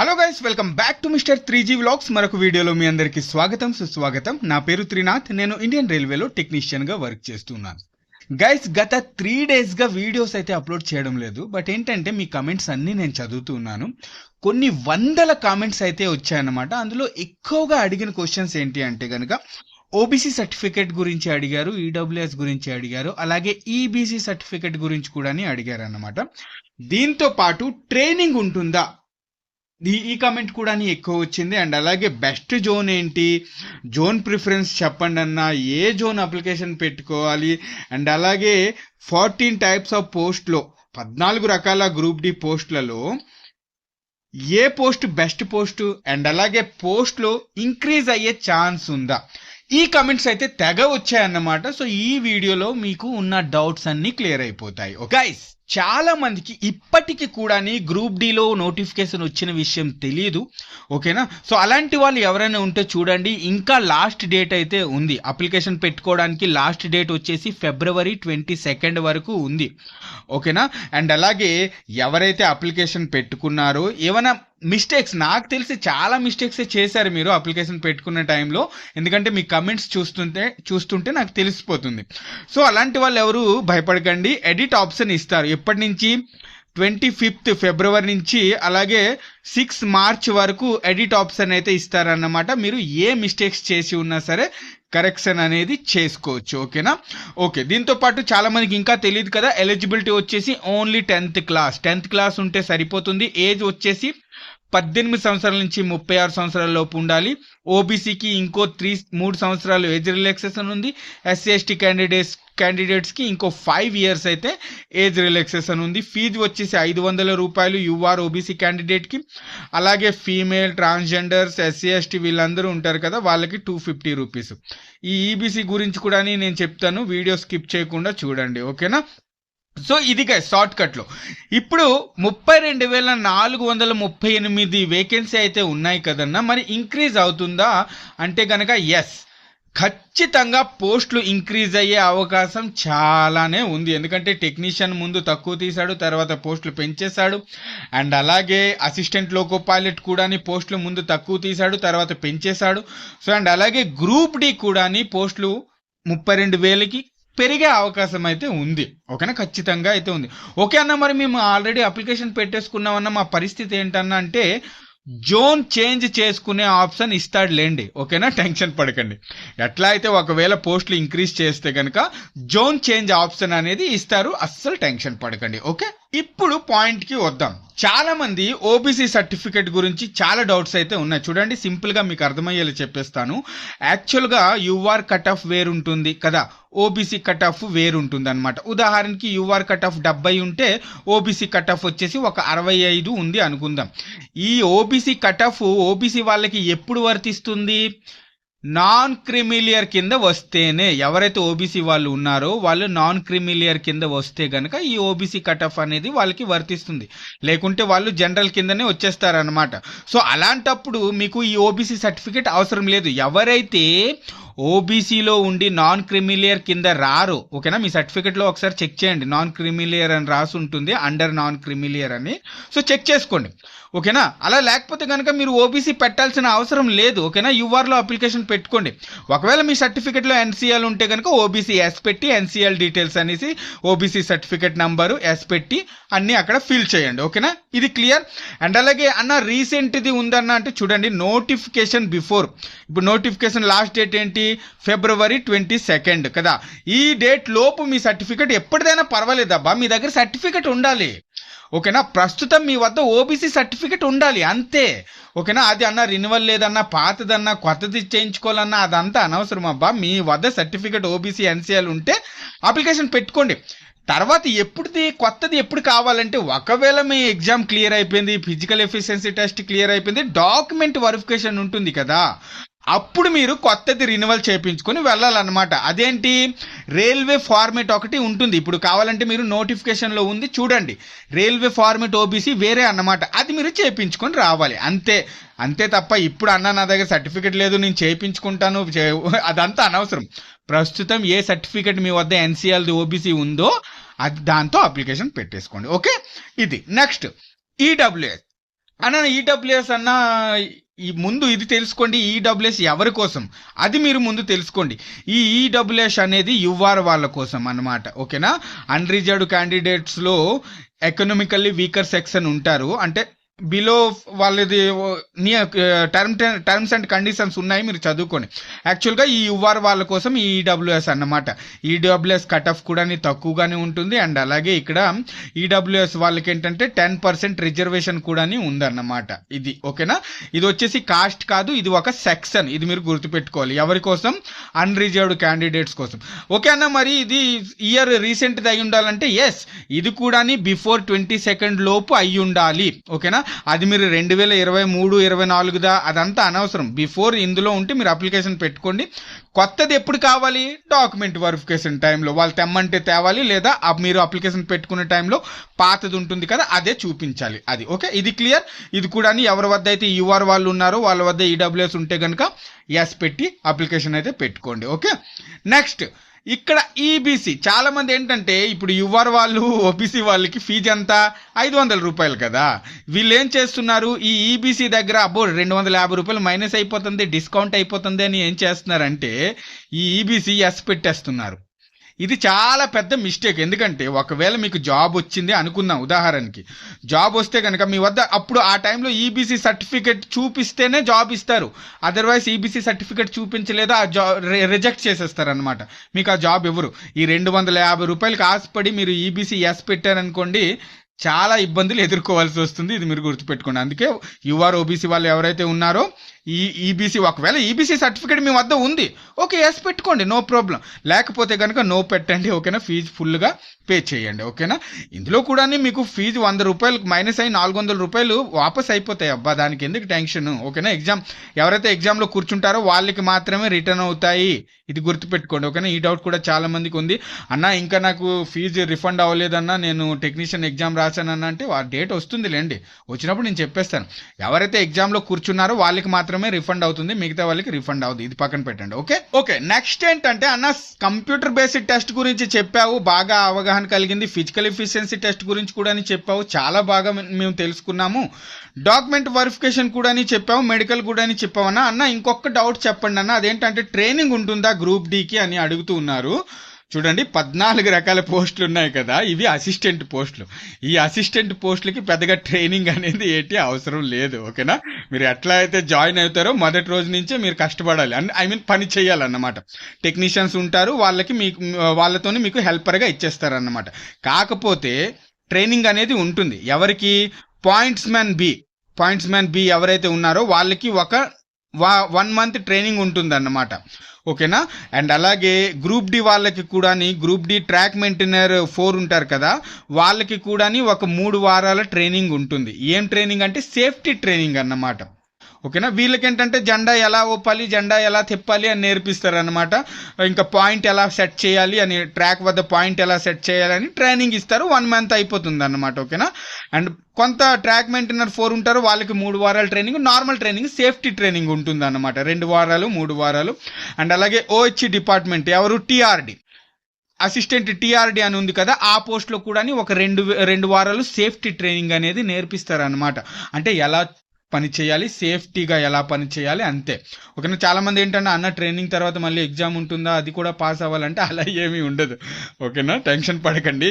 Hello guys welcome back to mister three G vlogs మరొక వీడియోలో మీ అందరికీ స్వాగతం సుస్వాగతం. నా పేరు త్రినాథ్. నేను ఇండియన్ రైల్వేలో టెక్నీషియన్గా వర్క్ చేస్తున్నాను. గైస్ గత త్రీ డేస్గా వీడియోస్ అయితే అప్లోడ్ చేయడం లేదు. బట్ ఏంటంటే మీ కమెంట్స్ అన్ని నేను చదువుతున్నాను కొన్ని వందల కామెంట్స్ అయితే వచ్చాయన్నమాట. అందులో ఎక్కువగా అడిగిన క్వశ్చన్స్ ఏంటి అంటే కనుక ఓబీసీ సర్టిఫికేట్ గురించి అడిగారు ఈడబ్ల్యూఎస్ గురించి అడిగారు అలాగే ఈబీసీ సర్టిఫికేట్ గురించి కూడా అడిగారు అన్నమాట దీంతో పాటు ట్రైనింగ్ ఉంటుందా? ఈ ఈ కామెంట్ కూడా ఎక్కువ వచ్చింది. అండ్ అలాగే బెస్ట్ జోన్ ఏంటి? జోన్ ప్రిఫరెన్స్ చెప్పండి అన్న. ఏ జోన్ అప్లికేషన్ పెట్టుకోవాలి? అండ్ అలాగే ఫార్టీన్ టైప్స్ ఆఫ్ పోస్ట్లో పద్నాలుగు రకాల గ్రూప్ డి పోస్ట్లలో ఏ పోస్ట్ బెస్ట్ పోస్ట్ అండ్ అలాగే పోస్ట్లో ఇంక్రీజ్ అయ్యే ఛాన్స్ ఉందా? ఈ కమెంట్స్ అయితే తెగ వచ్చాయన్నమాట. సో ఈ వీడియోలో మీకు ఉన్న డౌట్స్ అన్నీ క్లియర్ అయిపోతాయి. Oh, గైస్ చాలా మందికి ఇప్పటికి కూడా గ్రూప్ డిలో నోటిఫికేషన్ వచ్చిన విషయం తెలియదు ఓకేనా? సో అలాంటి వాళ్ళు ఎవరైనా ఉంటే చూడండి. ఇంకా లాస్ట్ డేట్ అయితే ఉంది. అప్లికేషన్ పెట్టుకోవడానికి లాస్ట్ డేట్ వచ్చేసి ఫిబ్రవరి ట్వంటీ సెకండ్ వరకు ఉంది. ఓకేనా? అండ్ అలాగే ఎవరైతే అప్లికేషన్ పెట్టుకున్నారో ఏమైనా మిస్టేక్స్ నాకు తెలిసి చాలా మిస్టేక్సే చేశారు మీరు అప్లికేషన్ పెట్టుకున్న టైంలో ఎందుకంటే మీ కమెంట్స్ చూస్తుంటే చూస్తుంటే నాకు తెలిసిపోతుంది. సో అలాంటి వాళ్ళు ఎవరు భయపడకండి. ఎడిట్ ఆప్షన్ ఇస్తారు. ఎప్పటి నుంచి? ట్వంటీ ఫిఫ్త్ ఫిబ్రవరి నుంచి అలాగే సిక్స్ మార్చ్ వరకు ఎడిట్ ఆప్షన్ అయితే ఇస్తారన్నమాట. మీరు ఏ మిస్టేక్స్ చేసి ఉన్నా సరే కరెక్షన్ అనేది చేసుకోవచ్చు. ఓకేనా ఓకే దీంతో పాటు చాలా మందికి ఇంకా తెలియదు కదా. ఎలిజిబిలిటీ వచ్చేసి only tenth class tenth class ఉంటే సరిపోతుంది. ఏజ్ వచ్చేసి పద్దెనిమిది సంవత్సరాల నుంచి ముప్పై ఆరు సంవత్సరాల లోపు ఉండాలి. ఓబీసీకి ఇంకో త్రీ మూడు సంవత్సరాలు ఏజ్ రిలాక్సేషన్ ఉంది. ఎస్సీ ఎస్టీ క్యాండిడేట్స్ క్యాండిడేట్స్కి ఇంకో ఫైవ్ ఇయర్స్ అయితే ఏజ్ రిలాక్సేషన్ ఉంది. ఫీజు వచ్చేసి ఐదు వందల రూపాయలు యూఆర్ ఓబీసీ క్యాండిడేట్కి అలాగే ఫీమేల్ ట్రాన్స్జెండర్స్ ఎస్సీ ఎస్టీ వీళ్ళందరూ ఉంటారు కదా వాళ్ళకి టూ ఫిఫ్టీ రూపీస్ ఈ ఈబీసీ గురించి కూడా నేను చెప్తాను. వీడియో స్కిప్ చేయకుండా చూడండి. ఓకేనా? సో ఇది షార్ట్ కట్లో ఇప్పుడు ముప్పై రెండు వేల నాలుగు వందల ముప్పై ఎనిమిది వేకెన్సీ అయితే ఉన్నాయి కదన్నా మరి ఇంక్రీజ్ అవుతుందా? అంటే కనుక ఎస్ ఖచ్చితంగా పోస్టులు ఇంక్రీజ్ అయ్యే అవకాశం చాలానే ఉంది. ఎందుకంటే టెక్నీషియన్ ముందు తక్కువ తీశాడు తర్వాత పోస్టులు పెంచేశాడు. అండ్ అలాగే అసిస్టెంట్ లోకో పైలట్ కూడాని పోస్టులు ముందు తక్కువ తీశాడు తర్వాత పెంచేశాడు. సో అండ్ అలాగే గ్రూప్ డి కూడాని పోస్టులు ముప్పై రెండు వేలకి పెరిగే అవకాశం అయితే ఉంది. ఓకేనా? ఖచ్చితంగా అయితే ఉంది. ఓకే అన్న మరి మేము ఆల్రెడీ అప్లికేషన్ పెట్టేసుకున్నామన్న మా పరిస్థితి ఏంటన్నా అంటే జోన్ చేంజ్ చేసుకునే ఆప్షన్ ఇస్తాడు లేండి. ఓకేనా? టెన్షన్ పడకండి. ఎట్లా అయితే ఒకవేళ పోస్టులు ఇంక్రీజ్ చేస్తే కనుక జోన్ చేంజ్ ఆప్షన్ అనేది ఇస్తారు. అస్సలు టెన్షన్ పడకండి. ఓకే? ఇప్పుడు పాయింట్కి వద్దాం. చాలామంది ఓబీసీ సర్టిఫికేట్ గురించి చాలా డౌట్స్ అయితే ఉన్నాయి. చూడండి సింపుల్గా మీకు అర్థమయ్యేలా చెప్పేస్తాను. యాక్చువల్గా యూఆర్ కట్ ఆఫ్ వేరుంటుంది కదా. ఓబీసీ కట్ ఆఫ్ వేరుంటుంది అనమాట ఉదాహరణకి యూఆర్ కట్ ఆఫ్ డెబ్బై ఉంటే ఓబీసీ కట్ ఆఫ్ వచ్చేసి ఒక అరవై ఐదు ఉంది అనుకుందాం. ఈ ఓబీసీ కట్ ఆఫ్ ఓబీసీ వాళ్ళకి ఎప్పుడు వర్తిస్తుంది? నాన్ క్రిమిలియర్ కింద వస్తేనే ఎవరైతే ఓబీసీ వాళ్ళు ఉన్నారో వాళ్ళు నాన్ క్రిమిలియర్ కింద వస్తే గనక ఈ ఓబీసీ కట్ ఆఫ్ అనేది వాళ్ళకి వర్తిస్తుంది. లేకుంటే వాళ్ళు జనరల్ కిందనే వచ్చేస్తారనమాట సో అలాంటప్పుడు మీకు ఈ ఓబీసీ సర్టిఫికేట్ అవసరం లేదు. ఎవరైతే ఓబీసీలో ఉండి నాన్ క్రిమిలియర్ కింద రారు ఓకేనా? మీ సర్టిఫికేట్లో ఒకసారి చెక్ చేయండి. నాన్ క్రిమిలియర్ అని రాసి ఉంటుంది అండర్ నాన్ క్రిమిలియర్ అని. సో చెక్ చేసుకోండి. ఓకేనా? అలా లేకపోతే కనుక మీరు ఓబీసీ పెట్టాల్సిన అవసరం లేదు ఓకేనా? యూఆర్లో అప్లికేషన్ పెట్టుకోండి. ఒకవేళ మీ సర్టిఫికేట్లో ఎన్సీఎల్ ఉంటే కనుక ఓబీసీ ఎస్ పెట్టి ఎన్సీఎల్ డీటెయిల్స్ అనేసి ఓబీసీ సర్టిఫికేట్ నంబరు ఎస్ పెట్టి అన్నీ అక్కడ ఫిల్ చేయండి ఓకేనా? ఇది క్లియర్? అండ్ అలాగే అన్న రీసెంట్ది ఉందన్న అంటే చూడండి నోటిఫికేషన్ బిఫోర్. ఇప్పుడు నోటిఫికేషన్ లాస్ట్ డేట్ ఏంటి? ఫిబ్రవరి ట్వంటీ సెకండ్ కదా? ఈ డేట్ లోపు మీ సర్టిఫికేట్ ఎప్పటిదైనా పర్వాలేదబ్బా. మీ దగ్గర సర్టిఫికేట్ ఉండాలి. ఓకేనా? ప్రస్తుతం మీ వద్ద ఓబీసీ సర్టిఫికేట్ ఉండాలి అంతే. ఓకేనా? అది అన్న రినివల్ లేదన్నా పాతదన్నా కొత్తది చేయించుకోవాలన్నా అదంతా అనవసరం అబ్బా. మీ వద్ద సర్టిఫికేట్ ఓబీసీ ఎన్సీఎల్ ఉంటే అప్లికేషన్ పెట్టుకోండి. తర్వాత ఎప్పుడుది కొత్తది ఎప్పుడు కావాలంటే ఒకవేళ మీ ఎగ్జామ్ క్లియర్ అయిపోయింది ఫిజికల్ ఎఫిషియన్సీ టెస్ట్ క్లియర్ అయిపోయింది డాక్యుమెంట్ వెరిఫికేషన్ ఉంటుంది కదా. అప్పుడు మీరు కొత్తది రినివల్ చేయించుకొని వెళ్ళాలన్నమాట. అదేంటి? రైల్వే ఫార్మేట్ ఒకటి ఉంటుంది. ఇప్పుడు కావాలంటే మీరు నోటిఫికేషన్లో ఉంది చూడండి. రైల్వే ఫార్మేట్ ఓబీసీ వేరే అన్నమాట. అది మీరు చేయించుకొని రావాలి. అంతే. అంతే తప్ప ఇప్పుడు అన్న నా దగ్గర సర్టిఫికేట్ లేదు నేను చేయించుకుంటాను. అదంతా అనవసరం. ప్రస్తుతం ఏ సర్టిఫికేట్ మీ వద్ద ఎన్సీఎల్ది ఓబీసీ ఉందో అది దాంతో అప్లికేషన్ పెట్టేసుకోండి. ఓకే? ఇది. నెక్స్ట్. ఈడబ్ల్యూఎస్ అన్న ఈడబ్ల్యూఎస్ అన్న ఈ ముందు ఇది తెలుసుకోండి ఈడబ్ల్యూఎస్ ఎవరి కోసం? అది మీరు ముందు తెలుసుకోండి. ఈ ఈడబ్ల్యూఎస్ అనేది యువర్ వాళ్ళ కోసం అన్నమాట ఓకేనా? అన్రిజర్వ్డ్ క్యాండిడేట్స్లో ఎకనామికల్లీ వీకర్ సెక్షన్ ఉంటారు. అంటే బిలో వాళ్ళది టర్మ్ టర్మ్స్ అండ్ కండిషన్స్ ఉన్నాయి మీరు చదువుకోండి. యాక్చువల్గా ఈ యువర్ వాళ్ళ కోసం ఈ ఈడబ్ల్యూఎస్ అన్నమాట. ఈడబ్ల్యూఎస్ కట్ ఆఫ్ కూడా తక్కువగానే ఉంటుంది అండ్ అలాగే ఇక్కడ ఈడబ్ల్యూఎస్ వాళ్ళకి ఏంటంటే టెన్ పర్సెంట్ రిజర్వేషన్ కూడా ఉందన్నమాట. ఇది ఓకేనా? ఇది వచ్చేసి కాస్ట్ కాదు ఇది ఒక సెక్షన్ ఇది మీరు గుర్తుపెట్టుకోవాలి. ఎవరి కోసం? అన్రిజర్వ్డ్ క్యాండిడేట్స్ కోసం. ఓకే అన్న మరి ఇది ఇయర్ రీసెంట్ అయి ఉండాలంటే ఎస్ ఇది కూడా బిఫోర్ ట్వంటీ సెకండ్ లోపు అయి ఉండాలి. ఓకేనా? అది మీరు రెండు వేల ఇరవై మూడు ఇరవై నాలుగుదా అదంతా అనవసరం. బిఫోర్ ఇందులో ఉంటే మీరు అప్లికేషన్ పెట్టుకోండి. కొత్తది ఎప్పుడు కావాలి? డాక్యుమెంట్ వెరిఫికేషన్ టైంలో వాళ్ళు తెమ్మంటే తేవాలి లేదా మీరు అప్లికేషన్ పెట్టుకునే టైంలో పాతది ఉంటుంది కదా అదే చూపించాలి. అది ఓకే? ఇది క్లియర్ ఇది కూడా ఎవరి వద్ద అయితే యూఆర్ వాళ్ళు ఉన్నారో వాళ్ళ వద్ద ఈడబ్ల్యూఎస్ ఉంటే కనుక ఎస్ పెట్టి అప్లికేషన్ అయితే పెట్టుకోండి. ఓకే? నెక్స్ట్ ఇక్కడ ఈబీసీ చాలామంది ఏంటంటే ఇప్పుడు యువర్ వాళ్ళు ఓబీసీ వాళ్ళకి ఫీజు ఎంత? ఐదు వందల రూపాయలు కదా. వీళ్ళు ఏం చేస్తున్నారు? ఈ ఈబీసీ దగ్గర అబ్బో రెండు వందల యాభై రూపాయలు మైనస్ అయిపోతుంది డిస్కౌంట్ అయిపోతుంది అని ఏం చేస్తున్నారంటే ఈ ఈబీసీ ఎస్ పెట్టేస్తున్నారు. ఇది చాలా పెద్ద మిస్టేక్ ఎందుకంటే ఒకవేళ మీకు జాబ్ వచ్చింది అనుకుందాం ఉదాహరణకి. జాబ్ వస్తే కనుక మీ వద్ద అప్పుడు ఆ టైంలో ఈబీసీ సర్టిఫికేట్ చూపిస్తేనే జాబ్ ఇస్తారు. అదర్వైజ్ ఈబీసీ సర్టిఫికేట్ చూపించలేదా ఆ జాబ్ రిజెక్ట్ చేసేస్తారు అనమాట మీకు ఆ జాబ్ ఎవరు ఈ రెండు వందల యాభై రూపాయలకి ఆశపడి మీరు ఈబీసీ ఎస్ పెట్టారనుకోండి చాలా ఇబ్బందులు ఎదుర్కోవాల్సి వస్తుంది. ఇది మీరు గుర్తుపెట్టుకోండి. అందుకే యూఆర్ ఓబీసీ వాళ్ళు ఎవరైతే ఉన్నారో ఈ ఈబీసీ ఒకవేళ ఈబీసీ సర్టిఫికేట్ మీ వద్ద ఉంది ఓకే ఎస్ పెట్టుకోండి నో ప్రాబ్లం లేకపోతే కనుక నో పెట్టండి ఓకేనా? ఫీజు ఫుల్గా పే చేయండి ఓకేనా? ఇందులో కూడా మీకు ఫీజు వంద రూపాయలు మైనస్ అయ్యి నాలుగు వందల రూపాయలు వాపస్ అయిపోతాయి. అబ్బా దానికి ఎందుకు టెన్షన్ ఓకేనా? ఎగ్జామ్ ఎవరైతే ఎగ్జామ్లో కూర్చుంటారో వాళ్ళకి మాత్రమే రిటర్న్ అవుతాయి. ఇది గుర్తుపెట్టుకోండి ఓకేనా? ఈ డౌట్ కూడా చాలా మందికి ఉంది. అన్న ఇంకా నాకు ఫీజు రిఫండ్ అవ్వలేదన్నా నేను టెక్నీషియన్ ఎగ్జామ్ రాశానన్నా అంటే డేట్ వస్తుంది లేండి వచ్చినప్పుడు నేను చెప్పేస్తాను. ఎవరైతే ఎగ్జామ్లో కూర్చున్నారో వాళ్ళకి మాత్రమే రిఫండ్ అవుతుంది మిగతా వాళ్ళకి రిఫండ్ అవుతుంది ఇది పక్కన పెట్టండి ఓకే? ఓకే నెక్స్ట్ ఏంటంటే అన్న కంప్యూటర్ బేస్డ్ టెస్ట్ గురించి చెప్పావు బాగా అవగాహన కలిగింది. ఫిజికల్ ఎఫిషియన్సీ టెస్ట్ గురించి కూడా అని చెప్పావు చాలా బాగా మేము తెలుసుకున్నాము. డాక్యుమెంట్ వెరిఫికేషన్ కూడా అని చెప్పావు మెడికల్ కూడా అని చెప్పావన్నా అన్న. ఇంకొక డౌట్ చెప్పండి అన్న. అదేంటంటే ట్రైనింగ్ ఉంటుందా గ్రూప్ డీకి అని అడుగుతూ ఉన్నారు. చూడండి పద్నాలుగు రకాల పోస్టులు ఉన్నాయి కదా ఇవి అసిస్టెంట్ పోస్టులు. ఈ అసిస్టెంట్ పోస్టులకి పెద్దగా ట్రైనింగ్ అనేది ఏంటి అవసరం లేదు ఓకేనా? మీరు ఎట్లా అయితే జాయిన్ అవుతారో మొదటి రోజు నుంచే మీరు కష్టపడాలి. అండ్ ఐ మీన్ పని చేయాలన్నమాట. టెక్నీషియన్స్ ఉంటారు వాళ్ళకి మీకు వాళ్ళతోనే మీకు హెల్పర్గా ఇచ్చేస్తారన్నమాట. కాకపోతే ట్రైనింగ్ అనేది ఉంటుంది. ఎవరికి? Points man B. Points man B ఎవరైతే ఉన్నారో వాళ్ళకి ఒక వన్ మంత్ ట్రైనింగ్ ఉంటుందన్నమాట. ఓకేనా? అండ్ అలాగే గ్రూప్ డి వాళ్ళకి కూడా group D track maintainer four ఉంటారు కదా వాళ్ళకి కూడా ఒక మూడు వారాల ట్రైనింగ్ ఉంటుంది. ఏం ట్రైనింగ్ అంటే సేఫ్టీ ట్రైనింగ్ అన్నమాట. ఓకేనా? వీళ్ళకి ఏంటంటే జెండా ఎలా ఊపాలి జెండా ఎలా తిప్పాలి అని నేర్పిస్తారు అనమాట ఇంకా పాయింట్ ఎలా సెట్ చేయాలి అని ట్రాక్ వద్ద పాయింట్ ఎలా సెట్ చేయాలని ట్రైనింగ్ ఇస్తారు. వన్ మంత్ అయిపోతుంది అనమాట ఓకేనా? అండ్ కొంత ట్రాక్ మెయింటైనర్ ఫోర్ ఉంటారు వాళ్ళకి మూడు వారాల training normal training safety training ఉంటుంది అనమాట రెండు వారాలు మూడు వారాలు. అండ్ అలాగే ఓహెచ్ డిపార్ట్మెంట్ ఎవరు? టీఆర్డీ. అసిస్టెంట్ టీఆర్డీ అని ఉంది కదా ఆ పోస్ట్లో కూడా ఒక రెండు రెండు వారాలు సేఫ్టీ ట్రైనింగ్ అనేది నేర్పిస్తారు అనమాట అంటే ఎలా పని చేయాలి సేఫ్టీగా ఎలా పని చేయాలి అంతే. ఓకేనా చాలామంది ఏంటంటే అన్న ట్రైనింగ్ తర్వాత మళ్ళీ ఎగ్జామ్ ఉంటుందా అది కూడా పాస్ అవ్వాలంటే అలా ఏమీ ఉండదు. ఓకేనా టెన్షన్ పడకండి.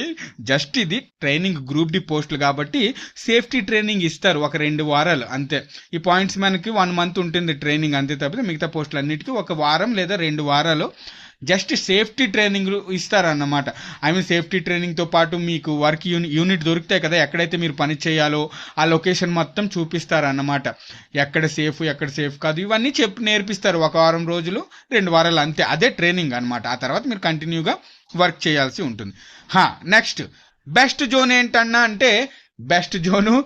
జస్ట్ ఇది ట్రైనింగ్ గ్రూప్ డి పోస్టులు కాబట్టి సేఫ్టీ ట్రైనింగ్ ఇస్తారు ఒక రెండు వారాలు అంతే. ఈ పాయింట్స్ మ్యాన్కి వన్ మంత్ ఉంటుంది ట్రైనింగ్ అంతే తప్పితే మిగతా పోస్టులు అన్నిటికీ ఒక వారం లేదా రెండు వారాలు జస్ట్ సేఫ్టీ ట్రైనింగ్ ఇస్తారన్నమాట. ఐ మీన్ సేఫ్టీ ట్రైనింగ్తో పాటు మీకు వర్క్ యూని యూనిట్ దొరుకుతాయి కదా ఎక్కడైతే మీరు పని చేయాలో ఆ లొకేషన్ మొత్తం చూపిస్తారన్నమాట. ఎక్కడ సేఫ్ ఎక్కడ సేఫ్ కాదు ఇవన్నీ చెప్పి నేర్పిస్తారు ఒక వారం రోజులు రెండు వారాలు అంతే. అదే ట్రైనింగ్ అనమాట ఆ తర్వాత మీరు కంటిన్యూగా వర్క్ చేయాల్సి ఉంటుంది. హా నెక్స్ట్. బెస్ట్ జోన్ ఏంటన్నా అంటే best zone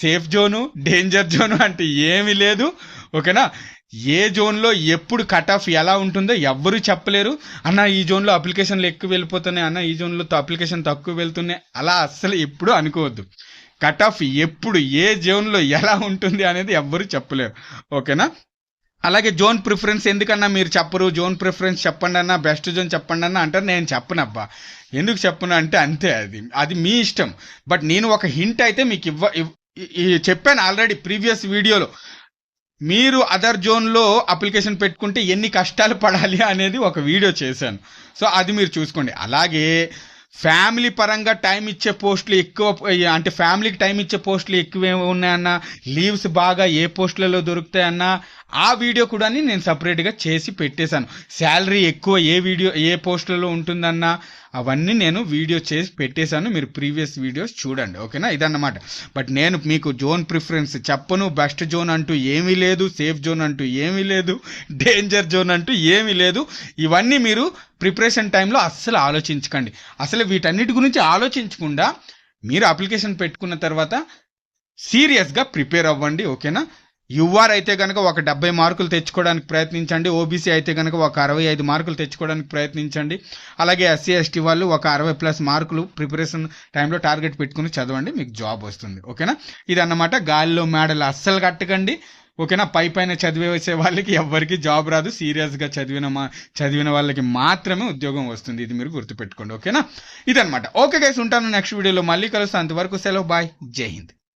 safe zone danger zone అంటే ఏమీ లేదు ఓకేనా? ఏ జోన్లో ఎప్పుడు కట్ ఆఫ్ ఎలా ఉంటుందో ఎవ్వరూ చెప్పలేరు. అన్న ఈ జోన్లో అప్లికేషన్లు ఎక్కువ వెళ్ళిపోతున్నాయి అన్న ఈ జోన్లో అప్లికేషన్ తక్కువ వెళ్తున్నాయి. అలా అస్సలు ఎప్పుడు అనుకోవద్దు. కట్ ఆఫ్ ఎప్పుడు ఏ జోన్లో ఎలా ఉంటుంది అనేది ఎవ్వరూ చెప్పలేరు ఓకేనా? అలాగే జోన్ ప్రిఫరెన్స్ ఎందుకన్నా మీరు చెప్పరు? జోన్ ప్రిఫరెన్స్ చెప్పండి అన్న బెస్ట్ జోన్ చెప్పండి అన్న అంటారు. నేను చెప్పనబ్బా ఎందుకు చెప్పను అంటే అంతే అది. అది మీ ఇష్టం. బట్ నేను ఒక హింట్ అయితే మీకు ఇవ్వ చెప్పాను ఆల్రెడీ ప్రీవియస్ వీడియోలో మీరు అదర్ జోన్లో అప్లికేషన్ పెట్టుకుంటే ఎన్ని కష్టాలు పడాలి అనేది ఒక వీడియో చేశాను. సో అది మీరు చూసుకోండి. అలాగే ఫ్యామిలీ పరంగా టైం ఇచ్చే పోస్టులు ఎక్కువ అంటే ఫ్యామిలీకి టైం ఇచ్చే పోస్టులు ఎక్కువ ఉన్నాయన్న లీవ్స్ బాగా ఏ పోస్టులలో దొరుకుతాయన్న ఆ వీడియో కూడా నేను సపరేట్గా చేసి పెట్టేశాను. శాలరీ ఎక్కువ ఏ వీడియో ఏ పోస్టులలో ఉంటుందన్న అవన్నీ నేను వీడియో చేసి పెట్టేశాను. మీరు ప్రీవియస్ వీడియోస్ చూడండి ఓకేనా? ఇదన్నమాట. బట్ నేను మీకు జోన్ ప్రిఫరెన్స్ చెప్పను. బెస్ట్ జోన్ అంటూ ఏమీ లేదు. సేఫ్ జోన్ అంటూ ఏమీ లేదు. డేంజర్ జోన్ అంటూ ఏమీ లేదు. ఇవన్నీ మీరు ప్రిపరేషన్ టైంలో అస్సలు ఆలోచించకండి. అసలు వీటన్నిటి గురించి ఆలోచించకుండా మీరు అప్లికేషన్ పెట్టుకున్న తర్వాత సీరియస్గా ప్రిపేర్ అవ్వండి ఓకేనా? యుఆర్ అయితే కనుక ఒక డెబ్బై మార్కులు తెచ్చుకోవడానికి ప్రయత్నించండి. ఓబీసీ అయితే కనుక ఒక అరవై ఐదు మార్కులు తెచ్చుకోవడానికి ప్రయత్నించండి. అలాగే ఎస్సీ ఎస్టీ వాళ్ళు ఒక అరవై ప్లస్ మార్కులు ప్రిపరేషన్ టైంలో టార్గెట్ పెట్టుకుని చదవండి మీకు జాబ్ వస్తుంది. ఓకేనా? ఇదన్నమాట గాలిలో మేడలు అస్సలు కట్టకండి. ఓకేనా? పై పైన చదివేసే వాళ్ళకి ఎవ్వరికి జాబ్ రాదు. సీరియస్గా చదివిన మా చదివిన వాళ్ళకి మాత్రమే ఉద్యోగం వస్తుంది. ఇది మీరు గుర్తుపెట్టుకోండి. ఓకేనా? ఇదనమాట ఓకే గైస్ ఉంటాను నెక్స్ట్ వీడియోలో. మళ్ళీ కలుస్తాను. అంతవరకు సెలవు. బాయ్. జై హింద్.